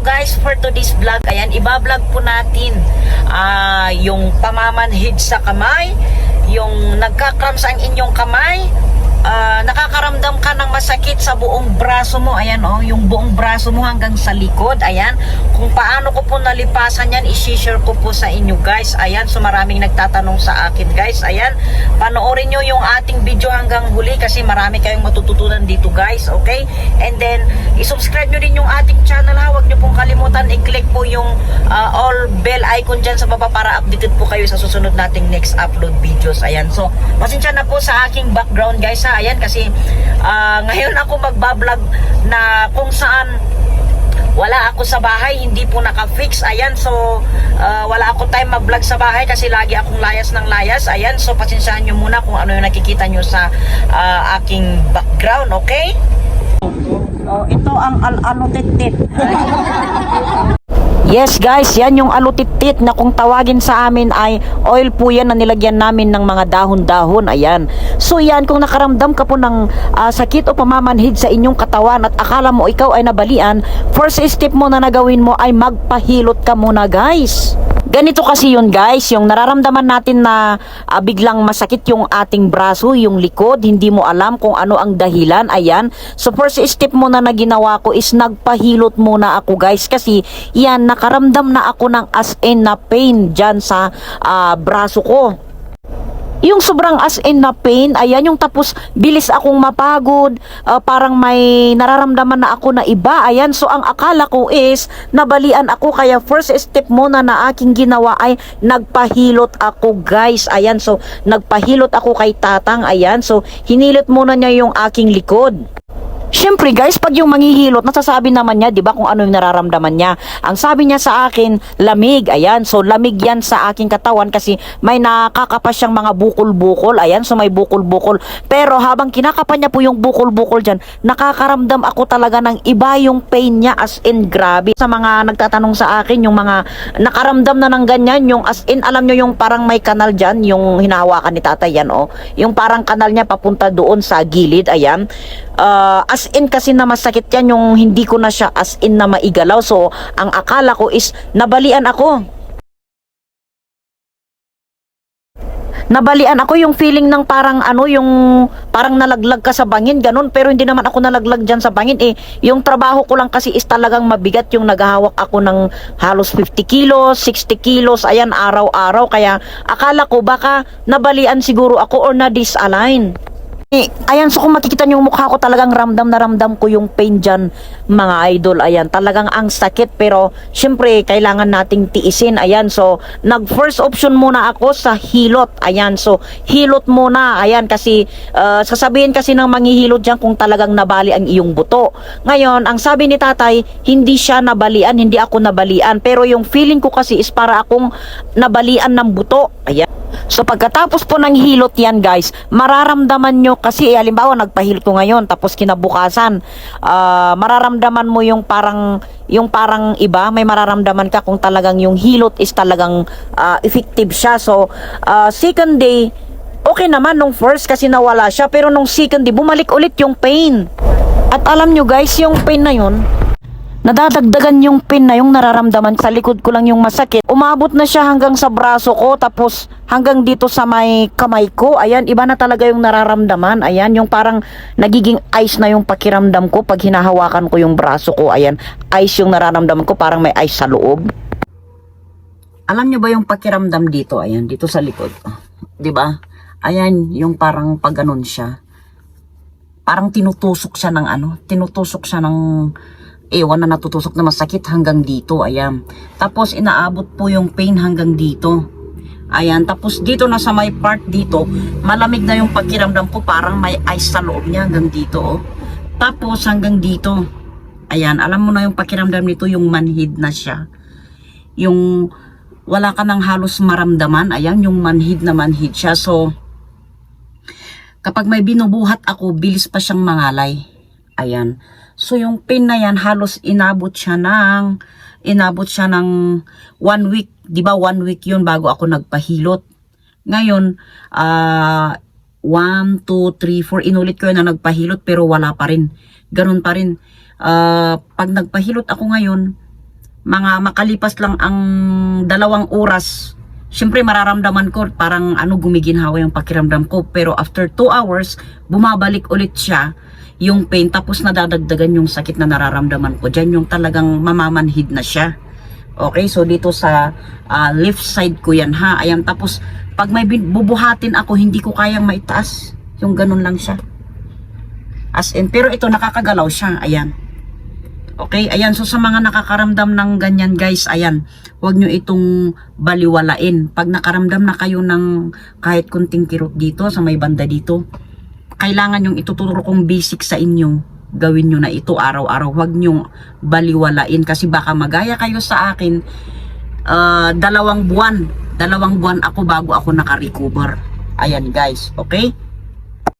guys, for today's vlog, ayan, ibablog po natin ah yung pamamanhid sa kamay, yung nagkakrams ang inyong kamay, ah, nakakaramdam masakit sa buong braso mo, ayan oh, yung buong braso mo hanggang sa likod, ayan. Kung paano ko po nalipasan yan, isi-share ko po sa inyo guys, ayan. So maraming nagtatanong sa akin guys, ayan. Panoorin nyo yung ating video hanggang huli kasi marami kayong matututunan dito guys, okay? And then, isubscribe nyo din yung ating channel ha, huwag nyo pong kalimutan, i-click po yung ah, all bell icon dyan sa baba para updated po kayo sa susunod nating next upload videos, ayan. So, pasensya na po sa aking background guys ha, ayan, kasi ah, ngayon ako magbablog na kung saan wala ako sa bahay, hindi po naka-fix. Ayan, so uh, wala ako time mag-vlog sa bahay kasi lagi akong layas ng layas. Ayan, so pasensyahan nyo muna kung ano yung nakikita nyo sa uh, aking background, okay? Oh, ito ang al-alutitit. Yes guys, yan yung alutitit na kung tawagin sa amin ay oil po yan na nilagyan namin ng mga dahon-dahon. Ayan. So yan, kung nakaramdam ka po ng ah, sakit o pamamanhid sa inyong katawan at akala mo ikaw ay nabalian, first step mo na nagawin mo ay magpahilot ka muna guys. Ganito kasi yun guys, yung nararamdaman natin na ah, biglang masakit yung ating braso, yung likod, hindi mo alam kung ano ang dahilan, ayan. So first step muna na ginawa ko is nagpahilot muna ako guys kasi yan, nakaramdam na ako ng as in na pain dyan sa ah, braso ko. Yung sobrang as in na pain, ayan yung tapos bilis akong mapagod, ah, parang may nararamdaman na ako na iba, ayan. So ang akala ko is nabalian ako kaya first step muna na aking ginawa ay nagpahilot ako guys, ayan. So nagpahilot ako kay tatang, ayan. So hinilot muna niya yung aking likod. Siyempre guys, pag yung manghihilot, nasasabi naman niya, 'di ba, kung ano yung nararamdaman niya. Ang sabi niya sa akin, lamig. Ayan, so lamig 'yan sa aking katawan kasi may nakakapas siyang mga bukol-bukol. Ayan, so may bukol-bukol. Pero habang kinakapan niya po yung bukol-bukol diyan, nakakaramdam ako talaga ng iba yung pain niya as in grabe. Sa mga nagtatanong sa akin, yung mga nakaramdam na ng ganyan, yung as in alam niyo yung parang may kanal diyan, yung hinahawakan ni tatay yan, oh. Yung parang kanal niya papunta doon sa gilid, ayan. Ah, as in kasi na masakit yan yung hindi ko na siya as in na maigalaw. So, ang akala ko is nabalian ako. Nabalian ako yung feeling ng parang ano, yung parang nalaglag ka sa bangin, ganun. Pero hindi naman ako nalaglag dyan sa bangin. Eh, yung trabaho ko lang kasi is talagang mabigat yung naghahawak ako ng halos 50 kilos, 60 kilos, ayan, araw-araw. Kaya akala ko baka nabalian siguro ako or na-disalign. Eh, ayan, so kung makikita niyo yung mukha ko, talagang ramdam na ramdam ko yung pain dyan, mga idol. Ayan, talagang ang sakit. Pero, syempre, kailangan nating tiisin. Ayan, so, nag-first option muna ako sa hilot. Ayan, so, hilot muna. Ayan, kasi, uh, sasabihin kasi ng manghihilot dyan kung talagang nabali ang iyong buto. Ngayon, ang sabi ni tatay, hindi siya nabalian, hindi ako nabalian. Pero yung feeling ko kasi is para akong nabalian ng buto. Ayan. So pagkatapos po ng hilot yan guys, mararamdaman nyo kasi eh, halimbawa nagpahilot ko ngayon tapos kinabukasan, ah, mararamdaman mo yung parang yung parang iba, may mararamdaman ka kung talagang yung hilot is talagang ah, effective siya. So ah, second day, okay naman nung first kasi nawala siya pero nung second day bumalik ulit yung pain. At alam nyo guys, yung pain na yun, Nadadagdagan yung pin na yung nararamdaman sa likod ko lang yung masakit. Umabot na siya hanggang sa braso ko tapos hanggang dito sa may kamay ko. Ayan, iba na talaga yung nararamdaman. Ayan, yung parang nagiging ice na yung pakiramdam ko pag hinahawakan ko yung braso ko. Ayan, ice yung nararamdaman ko parang may ice sa loob. Alam nyo ba yung pakiramdam dito? Ayan, dito sa likod. 'Di ba? Ayan, yung parang pag ganun siya. Parang tinutusok siya ng ano, tinutusok siya ng ewan na natutusok na masakit hanggang dito, ayan. Tapos inaabot po yung pain hanggang dito. Ayan, tapos dito na sa may part dito, malamig na yung pakiramdam ko, parang may ice sa loob niya hanggang dito, oh. Tapos hanggang dito, ayan, alam mo na yung pakiramdam nito, yung manhid na siya. Yung wala ka nang halos maramdaman, ayan, yung manhid na manhid siya. So, kapag may binubuhat ako, bilis pa siyang mangalay. Ayan. So yung pain na yan halos inabot siya ng inabot siya ng one week, 'di ba? One week 'yun bago ako nagpahilot. Ngayon, ah 1 2 3 4 inulit ko yun na nagpahilot pero wala pa rin. Ganun pa rin. Ah, pag nagpahilot ako ngayon, mga makalipas lang ang dalawang oras, syempre mararamdaman ko parang ano gumiginhawa yung pakiramdam ko. Pero after 2 hours, bumabalik ulit siya yung pain tapos nadadagdagan yung sakit na nararamdaman ko. Diyan yung talagang mamamanhid na siya. Okay, so dito sa ah, left side ko yan ha. Ayan, tapos pag may bubuhatin ako, hindi ko kayang maitaas. Yung ganun lang siya. As in, pero ito nakakagalaw siya. Ayan. Okay, ayan. So sa mga nakakaramdam ng ganyan guys, ayan. Huwag nyo itong baliwalain. Pag nakaramdam na kayo ng kahit kunting kirot dito, sa may banda dito, kailangan yung ituturo kong basic sa inyo. Gawin nyo na ito araw-araw. Huwag nyo baliwalain kasi baka magaya kayo sa akin. ah, dalawang buwan. Dalawang buwan ako bago ako nakarecover. Ayan guys, okay?